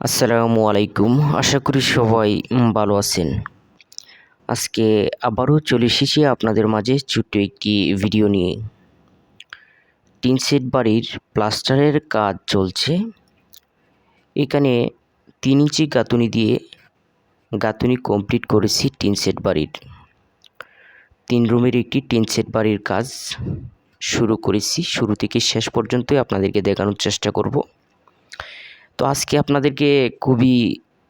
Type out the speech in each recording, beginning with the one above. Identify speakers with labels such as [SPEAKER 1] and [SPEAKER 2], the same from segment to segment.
[SPEAKER 1] আসসালামু আলাইকুম। আশা করি সবাই ভালো আছেন। আজকে আবারও চলে এসেছি আপনাদের মাঝে ছোট্ট একটি ভিডিও নিয়ে। টিন সেট বাড়ির প্লাস্টারের কাজ চলছে। এখানে তিন ইঞ্চি গাঁথুনি দিয়ে গাঁথুনি কমপ্লিট করেছি টিন সেট বাড়ির। তিন রুমের একটি টিন সেট বাড়ির কাজ শুরু করেছি। শুরু থেকে শেষ পর্যন্তই আপনাদেরকে দেখানোর চেষ্টা করব। তো আজকে আপনাদেরকে খুবই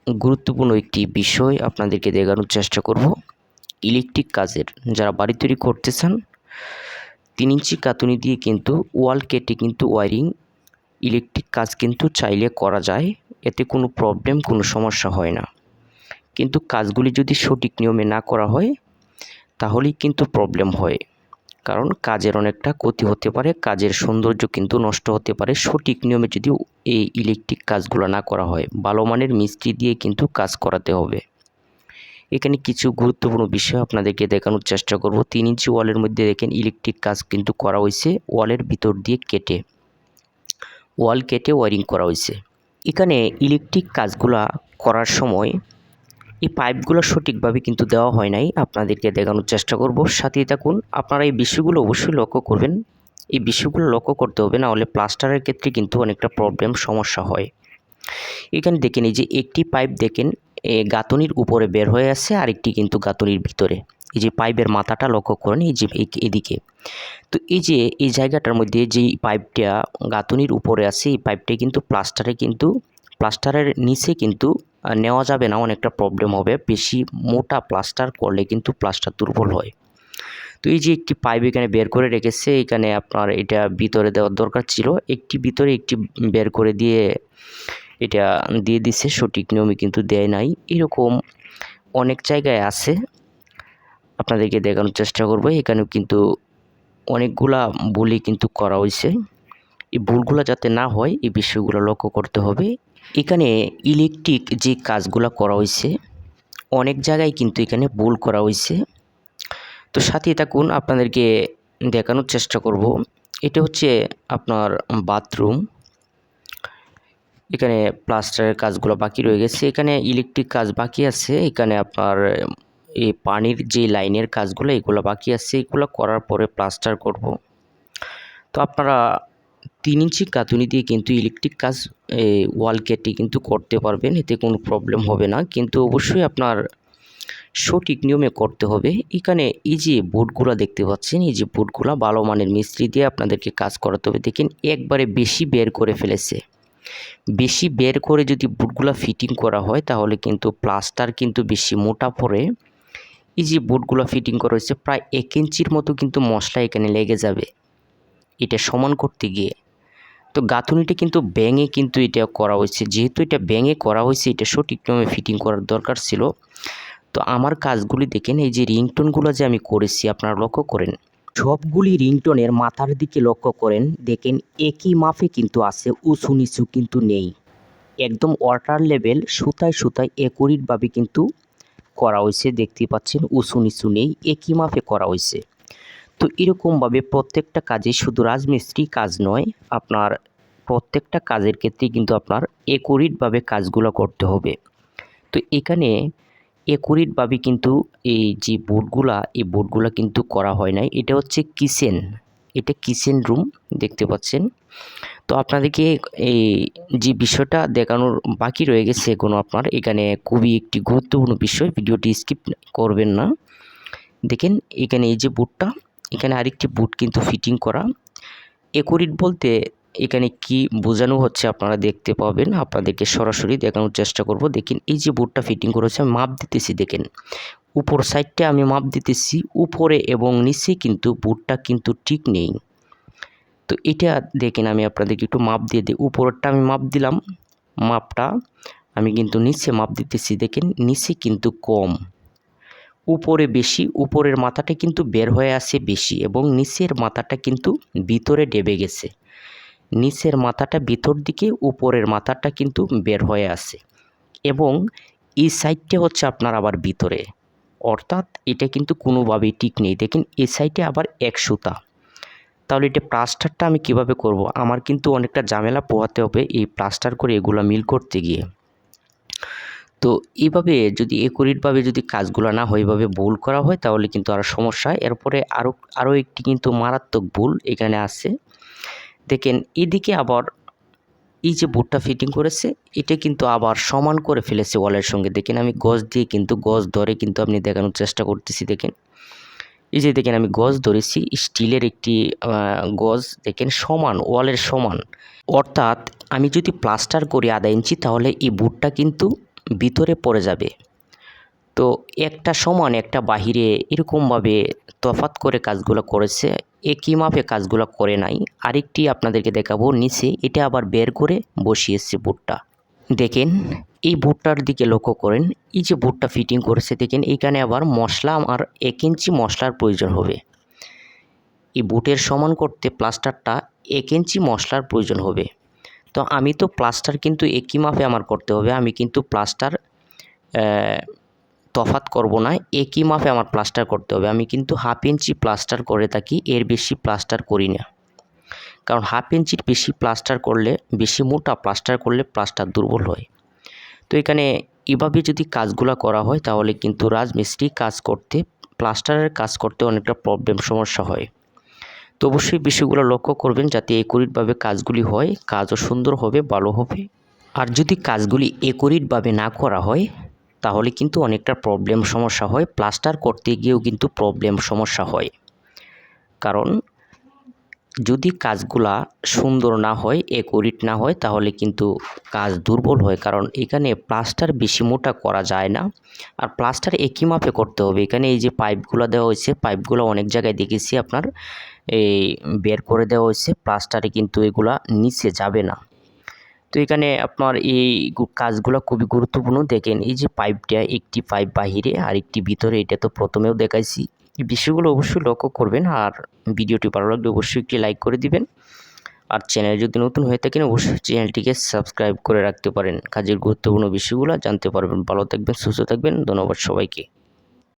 [SPEAKER 1] গুরুত্বপূর্ণ একটি বিষয় আপনাদেরকে দেখানোর চেষ্টা করব। ইলেকট্রিক কাজের, যারা বাড়ি তৈরি করতে চান তিন ইঞ্চি কাতুনি দিয়ে কিন্তু ওয়াল কেটে কিন্তু ওয়ারিং ইলেকট্রিক কাজ কিন্তু চাইলে করা যায়, এতে কোনো প্রবলেম, কোনো সমস্যা হয় না। কিন্তু কাজগুলি যদি সঠিক নিয়মে না করা হয়, তাহলেই কিন্তু প্রবলেম হয়। কারণ কাজের অনেকটা ক্ষতি হতে পারে, কাজের সৌন্দর্য কিন্তু নষ্ট হতে পারে। সঠিক নিয়মে যদি এই ইলেকট্রিক কাজগুলো না করা হয়, ভালো মানের মিস্ত্রি দিয়ে কিন্তু কাজ করাতে হবে। এখানে কিছু গুরুত্বপূর্ণ বিষয় আপনাদেরকে দেখানোর চেষ্টা করব। তিন ইঞ্চি ওয়ালের মধ্যে দেখেন ইলেকট্রিক কাজ কিন্তু করা হয়েছে, ওয়ালের ভিতর দিয়ে কেটে। ওয়াল কেটে ওয়ারিং করা হয়েছে। এখানে ইলেকট্রিক কাজগুলা করার সময় এই পাইপগুলো সঠিকভাবে কিন্তু দেওয়া হয় নাই। আপনাদেরকে দেখানোর চেষ্টা করব। সাথেই থাকুন, আপনারা এই বিষয়গুলো অবশ্যই লক্ষ্য করবেন। এই বিষয়গুলো লক্ষ্য করতে হবে, না হলে প্লাস্টারের ক্ষেত্রে কিন্তু অনেকটা প্রবলেম সমস্যা হয়। এখানে দেখেন এই যে একটি পাইপ দেখেন, এ গাঁথনির উপরে বের হয়ে আসছে আরেকটি কিন্তু গাঁথনির ভিতরে। এই যে পাইপের মাথাটা লক্ষ্য করেন, এই যে এদিকে। তো এই যে এই জায়গাটার মধ্যে যেই পাইপটা গাঁথনির উপরে আছে, এই পাইপটা কিন্তু প্লাস্টারে কিন্তু প্লাস্টারের নিচে কিন্তু নেওয়া যাবে না, অনেকটা প্রবলেম হবে। বেশি মোটা প্লাস্টার করলে কিন্তু প্লাস্টার দুর্বল হয়। তো এই যে একটি পাইপ এখানে বের করে রেখেছে, এখানে আপনার এটা ভিতরে দেওয়ার দরকার ছিল। একটি ভিতরে একটি বের করে দিয়ে এটা দিয়ে দিছে, সঠিক নিয়মে কিন্তু দেয় নাই। এরকম অনেক জায়গায় আছে। আপনাদেরকে দেখানোর চেষ্টা করব। এখানেও কিন্তু অনেকগুলা বলি কিন্তু করা হয়েছে। এই ভুলগুলো যাতে না হয়, এই বিষয়গুলো লক্ষ্য করতে হবে। এখানে ইলেকট্রিক যে কাজগুলো করা হয়েছে অনেক জায়গায় কিন্তু এখানে ভুল করা হয়েছে তো সাথে থাকুন, আপনাদেরকে দেখানোর চেষ্টা করব। এটা হচ্ছে আপনার বাথরুম। এখানে প্লাস্টারের কাজগুলো বাকি রয়ে গেছে। এখানে ইলেকট্রিক কাজ বাকি আছে। এখানে আপনার এই পানির যে লাইনের কাজগুলো, এগুলো বাকি আছে। এগুলো করার পরে প্লাস্টার করব। তো আপনারা তিন ইঞ্চি কাতুনি দিয়ে কিন্তু ইলেকট্রিক কাজ ওয়াল কেটে কিন্তু করতে পারবেন, এতে কোনো প্রবলেম হবে না। কিন্তু অবশ্যই আপনার সঠিক নিয়মে করতে হবে। এখানে এই যে বোর্ডগুলো দেখতে পাচ্ছেন, এই যে বোর্ডগুলো ভালো মানের মিস্ত্রি দিয়ে আপনাদেরকে কাজ করাতে হবে। দেখেন, একবারে বেশি বের করে ফেলেছে। বেশি বের করে যদি বুটগুলো ফিটিং করা হয়, তাহলে কিন্তু প্লাস্টার কিন্তু বেশি মোটা পড়ে। এই যে বুটগুলো ফিটিং করা হয়েছে, প্রায় এক ইঞ্চির মতো কিন্তু মশলা এখানে লেগে যাবে। এটা সমান করতে গিয়ে। তো গাঁথুনিটা কিন্তু ব্যাঙে কিন্তু এটা করা হয়েছে। যেহেতু এটা ব্যাঙে করা হয়েছে, এটা সঠিক নিয়মে ফিটিং করার দরকার ছিল। তো আমার কাজগুলি দেখেন, এই যে রিংটোনগুলো যে আমি করেছি, আপনারা লক্ষ্য করেন। সবগুলি রিংটোনের মাথার দিকে লক্ষ্য করেন, দেখেন একই মাপে কিন্তু আছে, উঁচু নিচু কিন্তু নেই। একদম ওয়াটার লেভেল সুতায় সুতায় একরিটভাবে কিন্তু করা হয়েছে, দেখতে পাচ্ছেন, উঁচু নিচু নেই, একই মাপে করা হয়েছে। তো এরকমভাবে প্রত্যেকটা কাজে শুধু রাজমিস্ত্রি কাজ নয়, আপনার প্রত্যেকটা কাজের ক্ষেত্রে কিন্তু আপনার একরিটভাবে কাজগুলো করতে হবে। তো এখানে একরিটভাবে কিন্তু এই যে বোর্ডগুলা এই বোর্ডগুলা কিন্তু করা হয় নাই। এটা হচ্ছে কিচেন এটা কিচেন রুম দেখতে পাচ্ছেন। তো আপনাদেরকে এই যে বিষয়টা দেখানোর বাকি রয়ে গেছে কোনো আপনার, এখানে খুবই একটি গুরুত্বপূর্ণ বিষয়, ভিডিওটি স্কিপ করবেন না। দেখেন, এখানে এই যে বুটটা এখানে আরেকটি বুট কিন্তু ফিটিং করা। একরিট বলতে এখানে কি বোঝানো হচ্ছে আপনারা দেখতে পাবেন। আপনাদেরকে সরাসরি দেখানোর চেষ্টা করব। দেখেন, এই যে বুটটা ফিটিং করেছে, আমি মাপ দিতেছি, দেখেন। উপর সাইডটা আমি মাপ দিতেছি, উপরে এবং নিচে কিন্তু বুটটা কিন্তু ঠিক নেই। তো এটা দেখেন, আমি আপনাদেরকে একটু মাপ দিয়ে দিই। উপরেরটা আমি মাপ দিলাম, মাপটা আমি কিন্তু নিচে মাপ দিতেছি, দেখেন। নিচে কিন্তু কম। উপরে বেশি, উপরের মাথাটা কিন্তু বের হয়ে আসে বেশি এবং নিচের মাথাটা কিন্তু ভিতরে ডেবে গেছে। নিচের মাথাটা ভিতর দিকে, উপরের মাথাটা কিন্তু বের হয়ে আসে এবং এই সাইডটা হচ্ছে আপনার আবার ভিতরে। অর্থাৎ এটা কিন্তু কোনোভাবেই ঠিক নেই। দেখেন, এই সাইডে আবার এক সুতা। তাহলে এটা প্লাস্টারটা আমি কীভাবে করব? আমার কিন্তু অনেকটা ঝামেলা পোহাতে হবে এই প্লাস্টার করে এগুলো মিল করতে গিয়ে। তো এইভাবে যদি একুরেটভাবে যদি কাজগুলো না হয়, এভাবে ভুল করা হয়, তাহলে কিন্তু আরও সমস্যা। এরপরে আরও আরও একটি কিন্তু মারাত্মক ভুল এখানে আছে। দেখেন, এদিকে আবার এই যে বোর্ডটা ফিটিং করেছে, এটা কিন্তু আবার সমান করে ফেলেছে ওয়ালের সঙ্গে। দেখেন, আমি গজ দিয়ে কিন্তু গজ ধরে কিন্তু আপনি দেখানোর চেষ্টা করতেছি, দেখেন। এই যে দেখেন, আমি গজ ধরেছি, স্টিলের একটি গজ দেখেন, সমান, ওয়ালের সমান। অর্থাৎ আমি যদি প্লাস্টার করি আধা ইঞ্চি, তাহলে এই বুটটা কিন্তু ভিতরে পড়ে যাবে। তো একটা সমান, একটা বাহিরে এরকমভাবে তফাত করে কাজগুলো করেছে, একই মাপে কাজগুলো করে নাই। আরেকটি আপনাদেরকে দেখাবো নিচে, এটা আবার বের করে বসিয়েছে বুটটা। দেখেন, এই বুটটার দিকে লক্ষ্য করেন, এই যে বুটটা ফিটিং করেছে, দেখেন এইখানে আবার মশলা আর এক ইঞ্চি মশলার প্রয়োজন হবে। এই বুটের সমান করতে প্লাস্টারটা এক ইঞ্চি মশলার প্রয়োজন হবে। তো আমি তো প্লাস্টার কিন্তু একই মাপে আমার করতে হবে। আমি কিন্তু প্লাস্টার তফাত করব না, একই মাপে আমার প্লাস্টার করতে হবে। আমি কিন্তু হাফ ইঞ্চি প্লাস্টার করে থাকি, এর বেশি প্লাস্টার করি না। কারণ হাফ ইঞ্চির বেশি প্লাস্টার করলে, বেশি মোটা প্লাস্টার করলে প্লাস্টার দুর্বল হয়। তো এখানে এভাবে যদি কাজগুলো করা হয়, তাহলে কিন্তু রাজমিস্ত্রি কাজ করতে প্লাস্টারের কাজ করতে অনেকটা প্রবলেম সমস্যা হয়। তো অবশ্যই বিষয়গুলো লক্ষ্য করবেন যাতে একরিটভাবে কাজগুলি হয়, কাজও সুন্দর হবে, ভালো হবে। আর যদি কাজগুলি একরিটভাবে না করা হয়, তাহলে কিন্তু অনেকটা প্রবলেম সমস্যা হয়। প্লাস্টার করতে গিয়েও কিন্তু প্রবলেম সমস্যা হয়। কারণ যদি কাজগুলা সুন্দর না হয়, একরিট না হয়, তাহলে কিন্তু কাজ দুর্বল হয়। কারণ এখানে প্লাস্টার বেশি মোটা করা যায় না। আর প্লাস্টার একই মাপে করতে হবে। এখানে এই যে পাইপগুলো দেওয়া হয়েছে পাইপগুলো অনেক জায়গায় দেখেছি আপনার। এই বের করে দেওয়া হয়েছে। প্লাস্টারে কিন্তু এগুলা নিচে যাবে না। তো এখানে আপনার এই কাজগুলো খুবই গুরুত্বপূর্ণ। দেখেন, এই যে পাইপটা, একটি পাইপ বাহিরে আর একটি ভিতরে, এটা তো প্রথমেও দেখাইছি। এই বিষয়গুলো অবশ্যই লক্ষ্য করবেন আর ভিডিওটি ভালো লাগলে অবশ্যই একটি লাইক করে দিবেন। আর চ্যানেল যদি নতুন হয়ে থাকেন, অবশ্যই চ্যানেলটিকে সাবস্ক্রাইব করে রাখতে পারেন। কাজের গুরুত্বপূর্ণ বিষয়গুলো জানতে পারবেন। ভালো থাকবেন, সুস্থ থাকবেন। ধন্যবাদ সবাইকে।